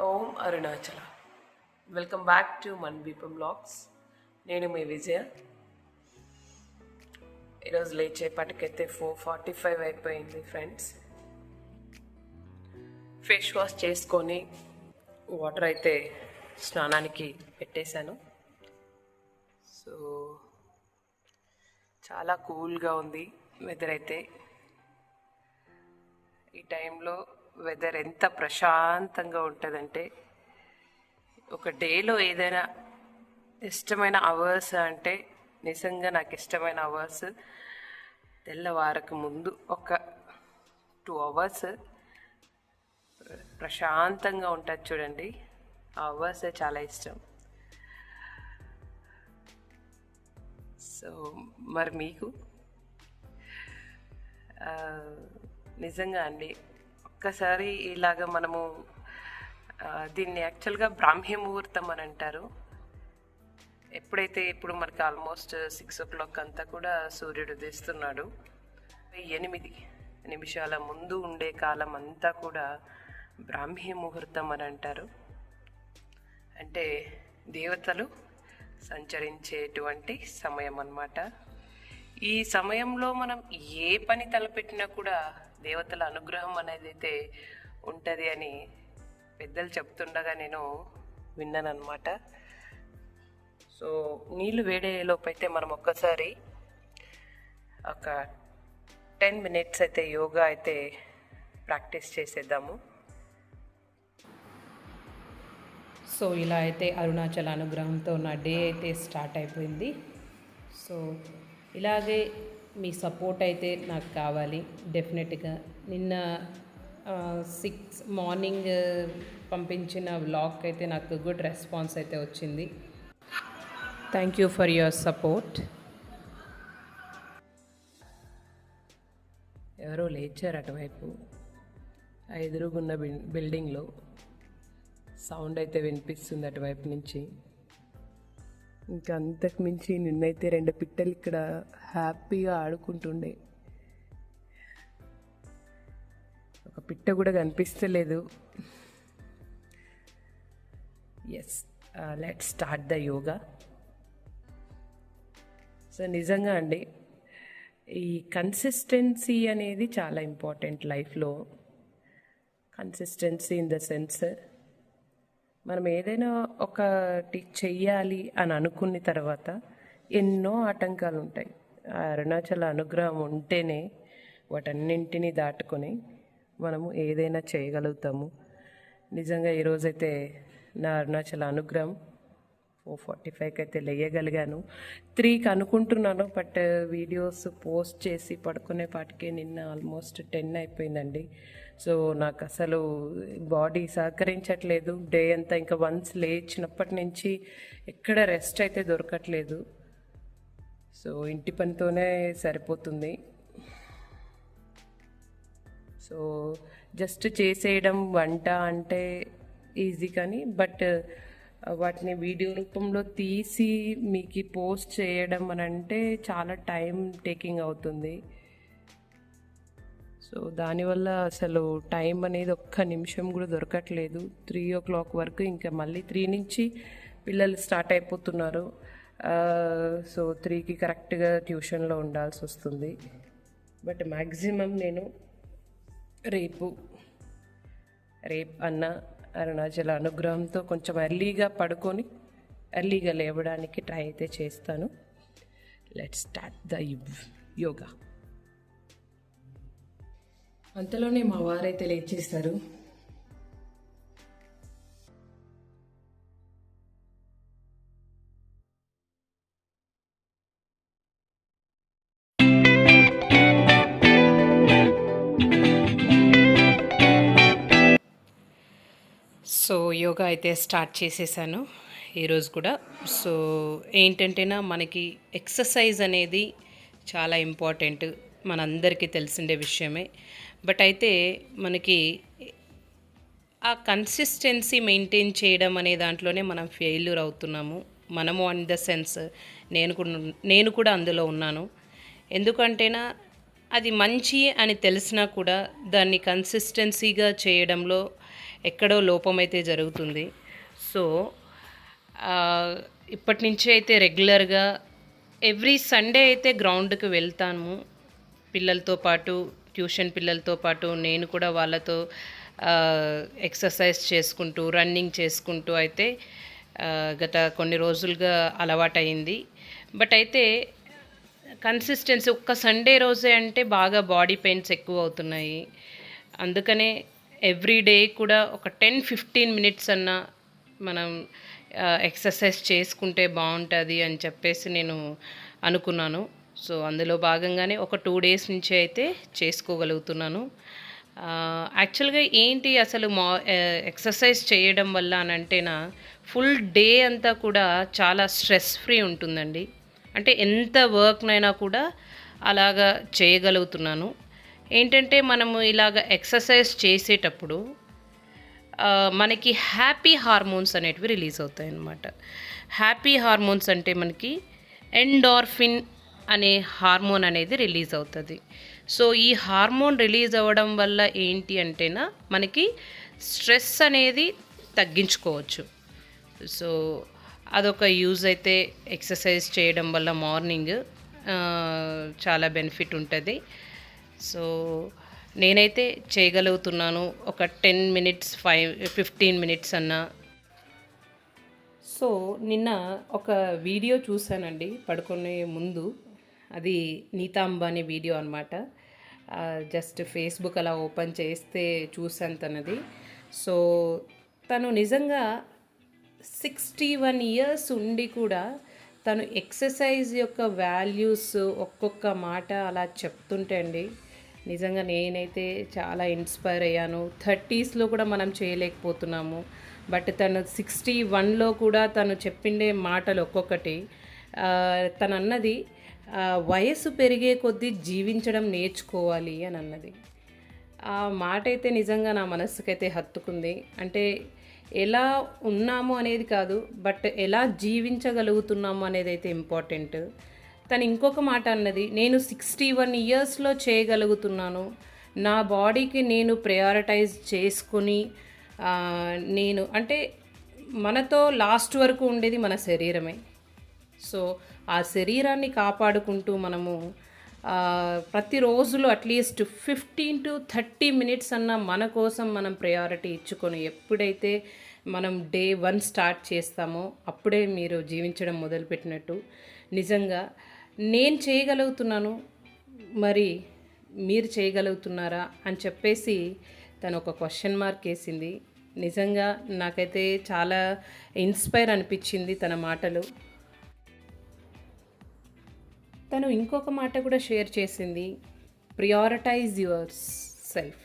Om Arunachala. Welcome back to మన్ బీపం blogs. నేను మీ విజయ. ఈరోజు లేచేపటికైతే ఫోర్ ఫార్టీ ఫైవ్ అయిపోయింది ఫ్రెండ్స్. ఫేస్ వాష్ చేసుకొని వాటర్ అయితే స్నానానికి పెట్టేశాను. సో చాలా కూల్గా ఉంది వెదర్ అయితే. ఈ టైంలో వెదర్ ఎంత ప్రశాంతంగా ఉంటుందంటే ఒక డేలో ఏదైనా ఇష్టమైన అవర్స్ అంటే నిజంగా నాకు ఇష్టమైన అవర్స్ తెల్లవారకు ముందు ఒక టూ అవర్స్ ప్రశాంతంగా ఉంటుంది చూడండి. ఆ అవర్స్ చాలా ఇష్టం. సో మరి మీకు? నిజంగా అండి ఒక్కసారి ఇలాగ మనము దీన్ని యాక్చువల్గా బ్రాహ్మీ ముహూర్తం అని అంటారు. ఎప్పుడైతే ఇప్పుడు మనకి ఆల్మోస్ట్ సిక్స్ ఓ క్లాక్ అంతా కూడా సూర్యుడు ఉదయిస్తున్నాడు ఎనిమిది నిమిషాల ముందు ఉండే కాలం అంతా కూడా బ్రాహ్మీ ముహూర్తం అని అంటారు. అంటే దేవతలు సంచరించేటువంటి సమయం అన్నమాట. ఈ సమయంలో మనం ఏ పని తలపెట్టినా కూడా దేవతల అనుగ్రహం అనేది అయితే ఉంటుంది అని పెద్దలు చెప్తుండగా నేను విన్నాను అనమాట సో నీళ్ళు వేడేలోపు అయితే మనం ఒక్కసారి ఒక టెన్ మినిట్స్ అయితే యోగా అయితే ప్రాక్టీస్ చేసేద్దాము. సో ఇలా అయితే అరుణాచల్ అనుగ్రహంతో నా డే అయితే స్టార్ట్ అయిపోయింది. సో ఇలాగే మీ సపోర్ట్ అయితే నాకు కావాలి డెఫినెట్గా. నిన్న సిక్స్ మార్నింగ్ పంపించిన వ్లాగ్ అయితే నాకు గుడ్ రెస్పాన్స్ అయితే వచ్చింది. Thank you for your support. ఎవరో లేచారు అటువైపు. ఎదురుగున్న బిల్ బిల్డింగ్లో సౌండ్ అయితే వినిపిస్తుంది అటువైపు నుంచి. ఇంకా అంతకు మించి నిన్నైతే రెండు పిట్టలు ఇక్కడ హ్యాపీగా ఆడుకుంటుండే. ఒక పిట్ట కూడా కనిపిస్తలేదు. Yes let start the yoga so నిజంగా అండి ఈ కన్సిస్టెన్సీ అనేది చాలా ఇంపార్టెంట్ లైఫ్లో కన్సిస్టెన్సీ ఇన్ ద సెన్స్ మనం ఏదైనా ఒకటి చెయ్యాలి అని అనుకున్న తర్వాత ఎన్నో ఆటంకాలు ఉంటాయి. ఆ అరుణాచల అనుగ్రహం ఉంటేనే వాటన్నింటినీ దాటుకొని మనము ఏదైనా చేయగలుగుతాము. నిజంగా ఈరోజైతే నా అరుణాచల అనుగ్రహం ఫోర్ ఫార్టీ ఫైవ్కి అయితే లేయగలిగాను. త్రీకి అనుకుంటున్నాను బట్ వీడియోస్ పోస్ట్ చేసి పడుకునే పాటికే నిన్న ఆల్మోస్ట్ టెన్ అయిపోయిందండి. సో నాకు అసలు బాడీ సహకరించట్లేదు. డే అంతా ఇంకా వన్స్ లేచినప్పటి నుంచి ఎక్కడ రెస్ట్ అయితే దొరకట్లేదు. సో ఇంటి పనితోనే సరిపోతుంది. సో జస్ట్ చేసేయడం వంట అంటే ఈజీ కానీ బట్ వాటిని వీడియో రూపంలో తీసి మీకు పోస్ట్ చేయడం అని అంటే చాలా టైం టేకింగ్ అవుతుంది. సో దానివల్ల అసలు టైం అనేది ఒక్క నిమిషం కూడా దొరకట్లేదు. త్రీ ఓ క్లాక్ వరకు ఇంకా మళ్ళీ త్రీ నుంచి పిల్లలు స్టార్ట్ అయిపోతున్నారు. సో త్రీకి కరెక్ట్గా ట్యూషన్లో ఉండాల్సి వస్తుంది. బట్ మ్యాక్సిమం నేను రేపు రేపు అన్న అరుణాచల అనుగ్రహంతో కొంచెం ఎర్లీగా పడుకొని ఎర్లీగా లేవడానికి ట్రై అయితే చేస్తాను. Let start the yoga. అంతలోనే మా వారైతే లేచేస్తారు. సో యోగా అయితే స్టార్ట్ చేసేసాను. ఈరోజు కూడా. సో ఏంటంటేనా మనకి ఎక్సర్సైజ్ అనేది చాలా ఇంపార్టెంట్. మనందరికీ తెలిసిండే విషయమే. బట్ అయితే మనకి ఆ కన్సిస్టెన్సీ మెయింటైన్ చేయడం అనే దాంట్లోనే మనం ఫెయిల్యూర్ అవుతున్నాము. మనము అన్ ద సెన్స్ నేను కూడా నేను కూడా అందులో ఉన్నాను. ఎందుకంటేనా అది మంచి అని తెలిసినా కూడా దాన్ని కన్సిస్టెన్సీగా చేయడంలో ఎక్కడో లోపం అయితే జరుగుతుంది. సో ఇప్పటి నుంచి అయితే రెగ్యులర్గా ఎవ్రీ సండే అయితే గ్రౌండ్కి వెళ్తాము. పిల్లలతో పాటు ట్యూషన్ పిల్లలతో పాటు నేను కూడా వాళ్ళతో ఎక్సర్సైజ్ చేసుకుంటూ రన్నింగ్ చేసుకుంటూ అయితే గత కొన్ని రోజులుగా అలవాటైంది. బట్ అయితే కన్సిస్టెన్సీ ఒక్క సండే రోజే అంటే బాగా బాడీ పెయిన్స్ ఎక్కువ అవుతున్నాయి అందుకనే ఎవ్రీ డే కూడా ఒక టెన్ ఫిఫ్టీన్ మినిట్స్ అన్న మనం ఎక్సర్సైజ్ చేసుకుంటే బాగుంటుంది అని చెప్పేసి నేను అనుకున్నాను. సో అందులో భాగంగానే ఒక టూ డేస్ నుంచి అయితే చేసుకోగలుగుతున్నాను. యాక్చువల్గా ఏంటి అసలు మా ఎక్సర్సైజ్ చేయడం వల్ల అని అంటేనా ఫుల్ డే అంతా కూడా చాలా స్ట్రెస్ ఫ్రీ ఉంటుందండి. అంటే ఎంత వర్క్నైనా కూడా అలాగా చేయగలుగుతున్నాను. ఏంటంటే మనము ఇలాగ ఎక్సర్సైజ్ చేసేటప్పుడు మనకి హ్యాపీ హార్మోన్స్ అనేటివి రిలీజ్ అవుతాయి అన్నమాట హ్యాపీ హార్మోన్స్ అంటే మనకి ఎండార్ఫిన్ అనే హార్మోన్ అనేది రిలీజ్ అవుతుంది. సో ఈ హార్మోన్ రిలీజ్ అవ్వడం వల్ల ఏంటి అంటేనా మనకి స్ట్రెస్ అనేది తగ్గించుకోవచ్చు. సో అదొక యూజ్ అయితే ఎక్సర్సైజ్ చేయడం వల్ల మార్నింగ్ చాలా బెనిఫిట్ ఉంటుంది. సో నేనైతే చేయగలుగుతున్నాను ఒక ten minutes five fifteen minutes అన్నా. సో నిన్న ఒక వీడియో చూశానండి పడుకునే ముందు. అది నీతా అంబానీ వీడియో అనమాట జస్ట్ ఫేస్బుక్ అలా ఓపెన్ చేస్తే చూసాను తనది సో తను నిజంగా సిక్స్టీ వన్ ఇయర్స్ ఉండి కూడా తను ఎక్సర్సైజ్ యొక్క వాల్యూస్ ఒక్కొక్క మాట అలా చెప్తుంటే అండి నిజంగా నేనైతే చాలా ఇన్స్పైర్ అయ్యాను. థర్టీస్లో కూడా మనం చేయలేకపోతున్నాము. బట్ తను సిక్స్టీ వన్లో కూడా తను చెప్పిండే మాటలు ఒక్కొక్కటి. తనన్నది తను అన్నది వయసు పెరిగే కొద్దీ జీవించడం నేర్చుకోవాలి అని అన్నది. ఆ మాట అయితే నిజంగా నా మనస్సుకైతే హత్తుకుంది. అంటే ఎలా ఉన్నాము అనేది కాదు బట్ ఎలా జీవించగలుగుతున్నాము అనేది అయితే ఇంపార్టెంట్. తను ఇంకొక మాట అన్నది నేను సిక్స్టీ వన్ ఇయర్స్లో చేయగలుగుతున్నాను. నా బాడీకి నేను ప్రయారిటైజ్ చేసుకుని నేను అంటే మనతో లాస్ట్ వరకు ఉండేది మన శరీరమే. సో ఆ శరీరాన్ని కాపాడుకుంటూ మనము ప్రతిరోజులో at least fifteen to thirty minutes అన్న మన కోసం మనం ప్రయారిటీ ఇచ్చుకొని ఎప్పుడైతే మనం డే వన్ స్టార్ట్ చేస్తామో అప్పుడే మీరు జీవించడం మొదలుపెట్టినట్టు. నిజంగా నేను చేయగలుగుతున్నాను మరి మీరు చేయగలుగుతున్నారా అని చెప్పేసి తను ఒక క్వశ్చన్ మార్క్ వేసింది. నిజంగా నాకైతే చాలా ఇన్స్పైర్ అనిపించింది తన మాటలు. తను ఇంకొక మాట కూడా షేర్ చేసింది ప్రియారిటైజ్ యువర్ సెల్ఫ్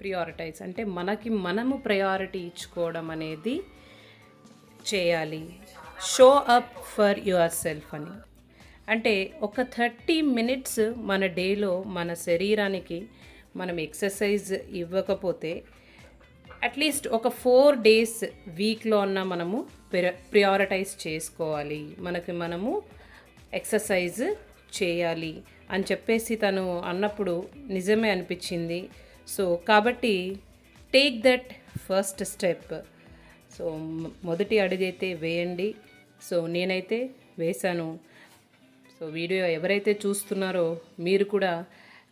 ప్రియారిటైజ్ అంటే మనకి మనము ప్రయారిటీ ఇచ్చుకోవడం అనేది చేయాలి. Show up for yourself అని. అంటే ఒక థర్టీ మినిట్స్ మన డేలో మన శరీరానికి మనం ఎక్సర్సైజ్ ఇవ్వకపోతే అట్లీస్ట్ ఒక ఫోర్ డేస్ వీక్లో అన్న మనము ప్రియారిటైజ్ చేసుకోవాలి. మనకి మనము ఎక్సర్సైజ్ చేయాలి అని చెప్పేసి తను అన్నప్పుడు నిజమే అనిపించింది. సో కాబట్టి take that first step so మొదటి అడుగైతే వేయండి. సో నేనైతే వేశాను. సో వీడియో ఎవరైతే చూస్తున్నారో మీరు కూడా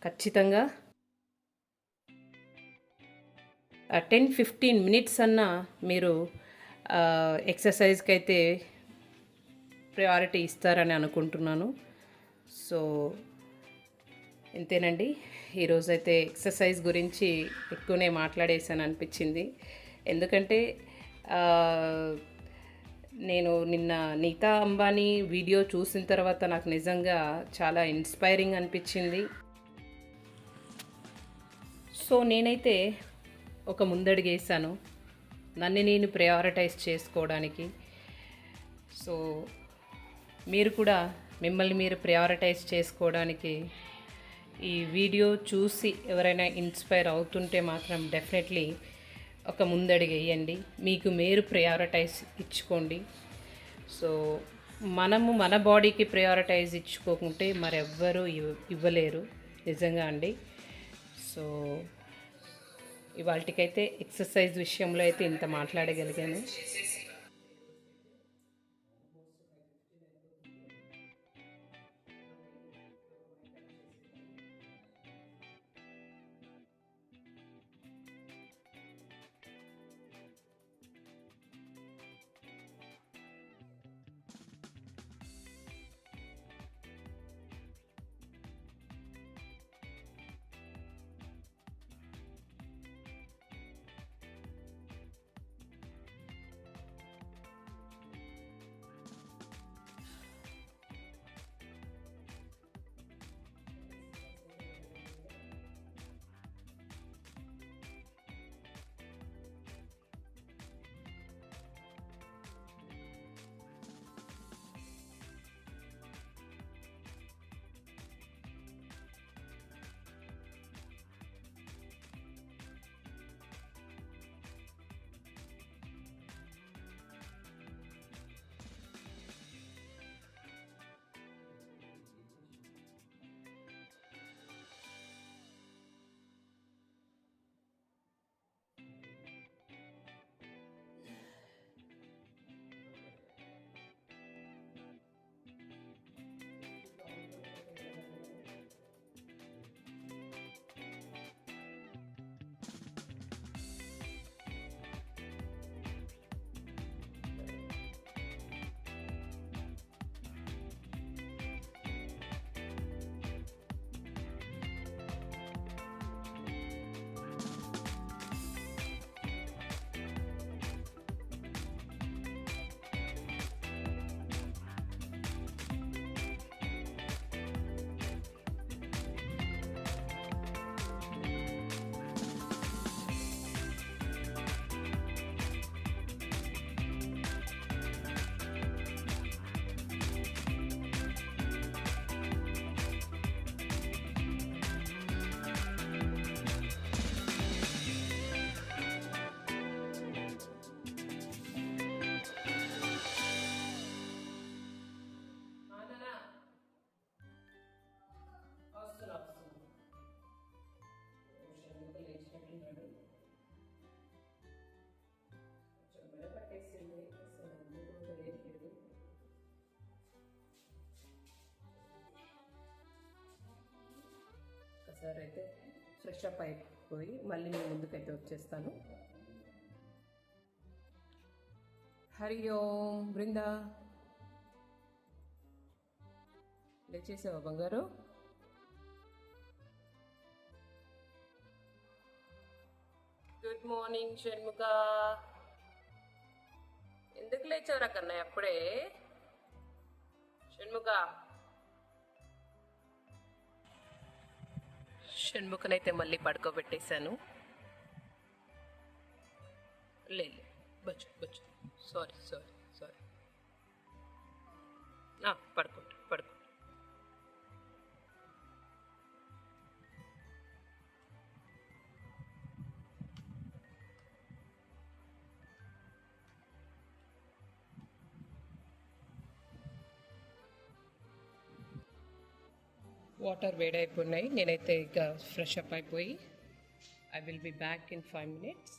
ఖచ్చితంగా టెన్ ఫిఫ్టీన్ మినిట్స్ అన్నా మీరు ఎక్సర్సైజ్కి అయితే ప్రయారిటీ ఇస్తారని అనుకుంటున్నాను. సో ఇంతేనండి. ఈరోజైతే ఎక్సర్సైజ్ గురించి ఎక్కువనే మాట్లాడేసాను అనిపించింది. ఎందుకంటే నేను నిన్న నీతా అంబానీ వీడియో చూసిన తర్వాత నాకు నిజంగా చాలా ఇన్స్పైరింగ్ అనిపించింది. సో నేనైతే ఒక ముందడుగేసాను. నన్ను నేను ప్రయారిటైజ్ చేసుకోవడానికి. సో మీరు కూడా మిమ్మల్ని మీరు ప్రయారిటైజ్ చేసుకోవడానికి ఈ వీడియో చూసి ఎవరైనా ఇన్స్పైర్ అవుతుంటే మాత్రం డెఫినెట్లీ ఒక ముందడుగు మీకు మీరు ప్రయారిటైజ్ ఇచ్చుకోండి. సో మనము మన బాడీకి ప్రయారిటైజ్ ఇచ్చుకోకుంటే మరెవ్వరూ ఇవ్ ఇవ్వలేరు. నిజంగా అండి. సో ఇవాళకైతే ఎక్సర్సైజ్ విషయంలో అయితే ఇంత మాట్లాడగలిగాను. ఒకసారి అయితే ఫ్రెష్ అప్ అయిపోయి మళ్ళీ నేను ముందుకైతే వచ్చేస్తాను. హరి ఓం బృందా. లేచేసావా బంగారు? Good morning Shanmukha. ఎందుకు లేచావురా కన్నా అప్పుడే. షణ్ముఖ. షణ్ముఖనైతే మళ్ళీ పడుకోబెట్టేశాను. లేదు బచ్చు బచ్చు సారీ సారీ సారీ పడుకో. వాటర్ వేడైపోయినాయి. నేనైతే ఇక ఫ్రెష్ అప్ అయిపోయి I will be back in five minutes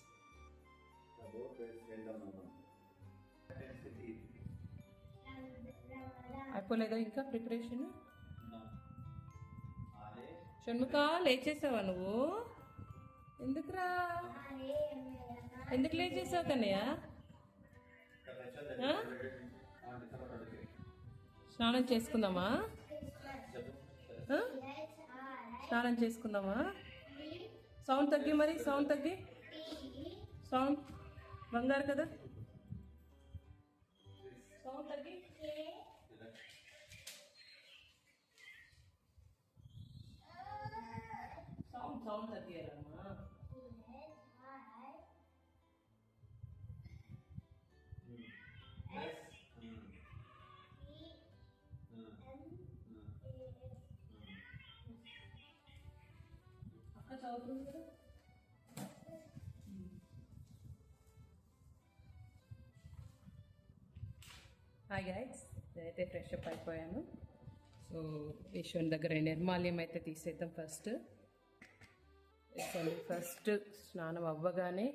అయిపోలేదా ఇంకా ప్రిపరేషన్ షణ్ముఖ లేచేసావా నువ్వు? ఎందుకురా? ఎందుకు లేచేసావు కన్నయ్య? స్నానం చేసుకుందామా? స్నానం చేసుకుందామా? సౌండ్ తగ్గి మరి సౌండ్ తగ్గి. సౌండ్ బంగారు కదా? సౌండ్ తగ్గి. సౌండ్ సౌండ్ తగ్గి. అక్క కదా హాయ్ గైడ్స్ నేనైతే ఫ్రెష్ అప్ అయిపోయాను. సో ఈశ్వరుని దగ్గర నిర్మాల్యం అయితే తీసేద్దాం ఫస్ట్ ఫస్ట్ స్నానం అవ్వగానే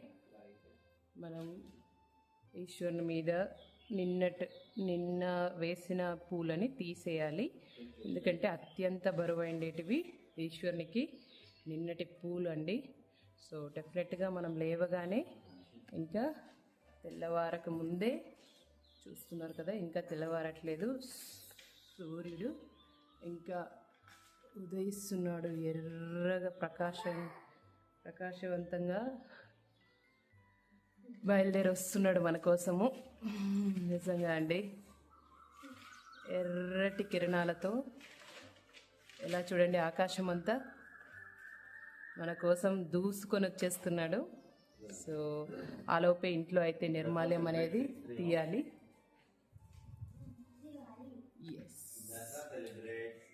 మనం ఈశ్వరుని మీద నిన్నటి నిన్న వేసిన పూలని తీసేయాలి. ఎందుకంటే అత్యంత బరువైండేటివి ఈశ్వరునికి. నిన్నటి పూలు అండి సో డెఫినెట్గా మనం లేవగానే ఇంకా తెల్లవారక ముందే చూస్తున్నారు కదా ఇంకా తెల్లవారట్లేదు. సూర్యుడు ఇంకా ఉదయిస్తున్నాడు ఎర్రగా ప్రకాశం ప్రకాశవంతంగా బయలుదేరి వస్తున్నాడు మన కోసము. నిజంగా అండి. ఎర్రటి కిరణాలతో ఎలా చూడండి ఆకాశం అంతా మన కోసం దూసుకొని వచ్చేస్తున్నాడు. సో ఆలోపే ఇంట్లో అయితే నిర్మాల్యం అనేది తీయాలి. ఎస్ Nasa celebrates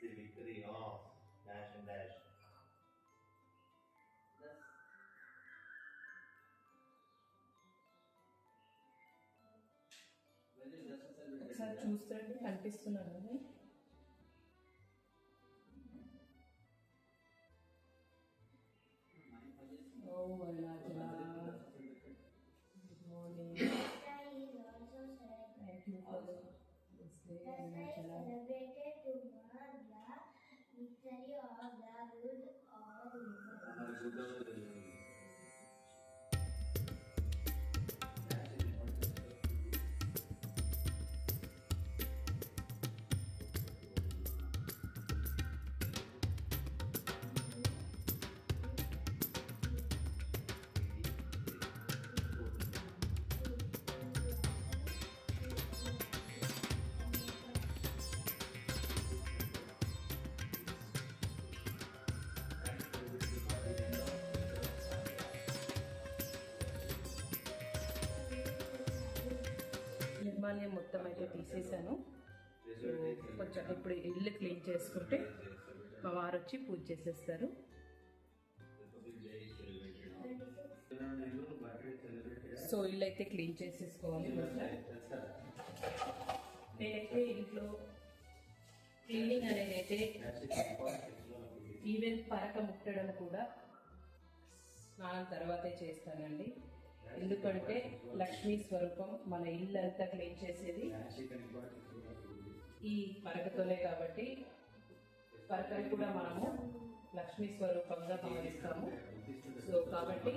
మొత్తం అయితే తీసేసాను. కొంచెం ఇప్పుడు ఇల్లు క్లీన్ చేసుకుంటే మా వారు వచ్చి పూజ చేసేస్తారు. సో ఇల్లు అయితే క్లీన్ చేసేసుకోవాలి నేనైతే ఇంట్లో క్లీనింగ్ అనేది అయితే ఈవెన్ పరక ముట్టడం కూడా స్నానం తర్వాతే చేస్తానండి. ఎందుకంటే లక్ష్మీ స్వరూపం మన ఇల్లు అంతా క్లీన్ చేసేది ఈ పరకతోనే కాబట్టి పరకని కూడా మనము లక్ష్మీ స్వరూపంగా భావిస్తాము. సో కాబట్టి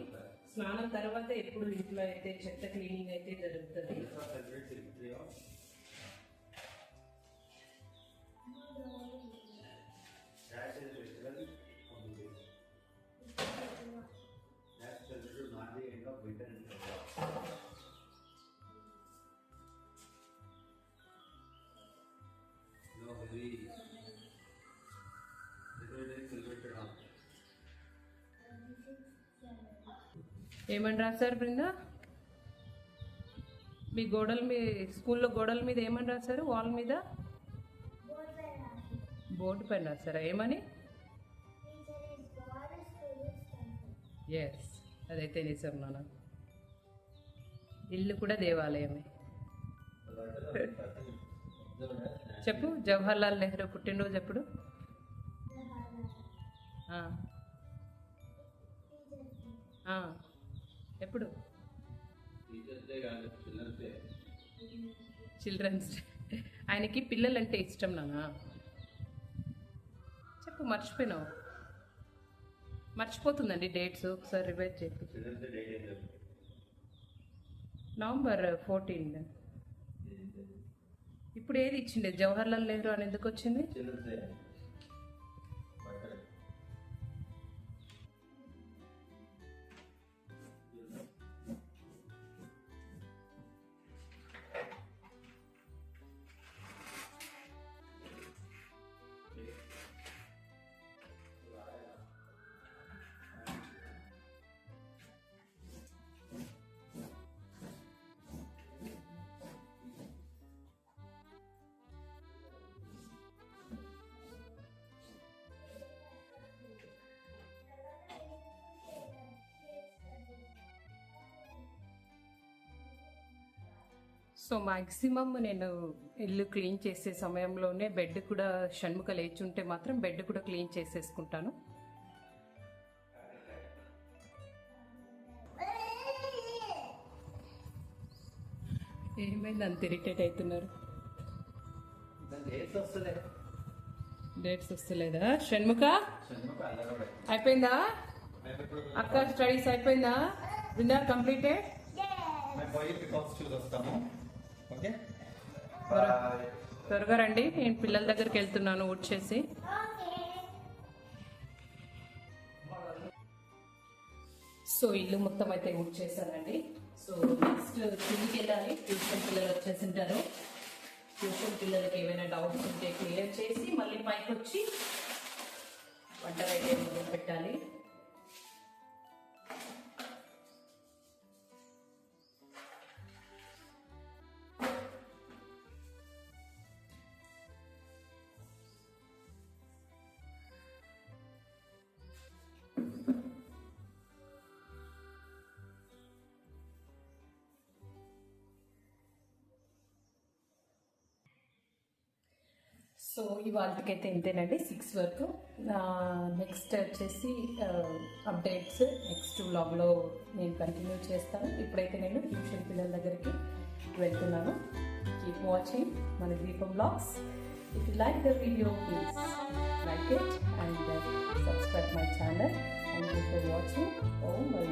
స్నానం తర్వాత ఎప్పుడు ఇంట్లో అయితే చెత్త క్లీనింగ్ అయితే జరుగుతుంది. ఏమని రాశారు బృంద? మీ గోడల మీ స్కూల్లో గోడల మీద ఏమని రాశారు వాల్ మీద? బోర్డు పైన రాశారా. ఏమని? ఎస్ అదైతే నిజం నాన్న. ఇల్లు కూడా దేవాలయమే. చెప్పు జవహర్లాల్ నెహ్రూ పుట్టినరోజు ఎప్పుడు? ఆ, ఆ, ఎప్పుడు? Children's day. ఆయనకి పిల్లలంటే ఇష్టం నాన్న. చెప్పు మర్చిపోయినావు. మర్చిపోతుందండి డేట్స్ ఒకసారి రివైజ్ చెప్పు? నవంబర్ ఫోర్టీన్ ఇప్పుడు ఏది ఇచ్చిండే? జవహర్లాల్ నెహ్రూ అని ఎందుకు వచ్చింది? సో మ్యాక్సిమం నేను ఇల్లు క్లీన్ చేసే సమయంలోనే బెడ్ కూడా షణ్ముఖ లేచి ఉంటే మాత్రం బెడ్ కూడా క్లీన్ చేసేసుకుంటాను. ఏమైంది అంత ఇరిటేట్ అవుతున్నారు? డేట్స్ వస్తలేదా? షణ్ముఖ? అయిపోయిందా? అక్క స్టడీస్ అయిపోయిందా? Winner completed? ఓకే? త్వరగా రండి. నేను పిల్లల దగ్గరికి వెళ్తున్నాను ఊడ్చేసి. సో ఇల్లు మొత్తం అయితే ఊడ్చేసానండి సో నెక్స్ట్ కిందికి వెళ్ళాలి ట్యూషన్ పిల్లలు వచ్చేసి ఉంటారు ట్యూషన్ పిల్లలకి ఏమైనా డౌట్స్ ఉంటే క్లియర్ చేసి మళ్ళీ పైకి వచ్చి వంటలు అయితే మొదలు పెట్టాలి. సో ఇవాళకైతే ఇంతేనండి సిక్స్ వరకు. నెక్స్ట్ వచ్చేసి అప్డేట్స్ నెక్స్ట్ బ్లాగ్లో నేను కంటిన్యూ చేస్తాను. ఇప్పుడైతే నేను ట్యూషన్ పిల్లల దగ్గరికి వెళ్తున్నాను. కీప్ వాచింగ్ మన దీపం blogs if you like the video please like it and subscribe my channel and for watching oh my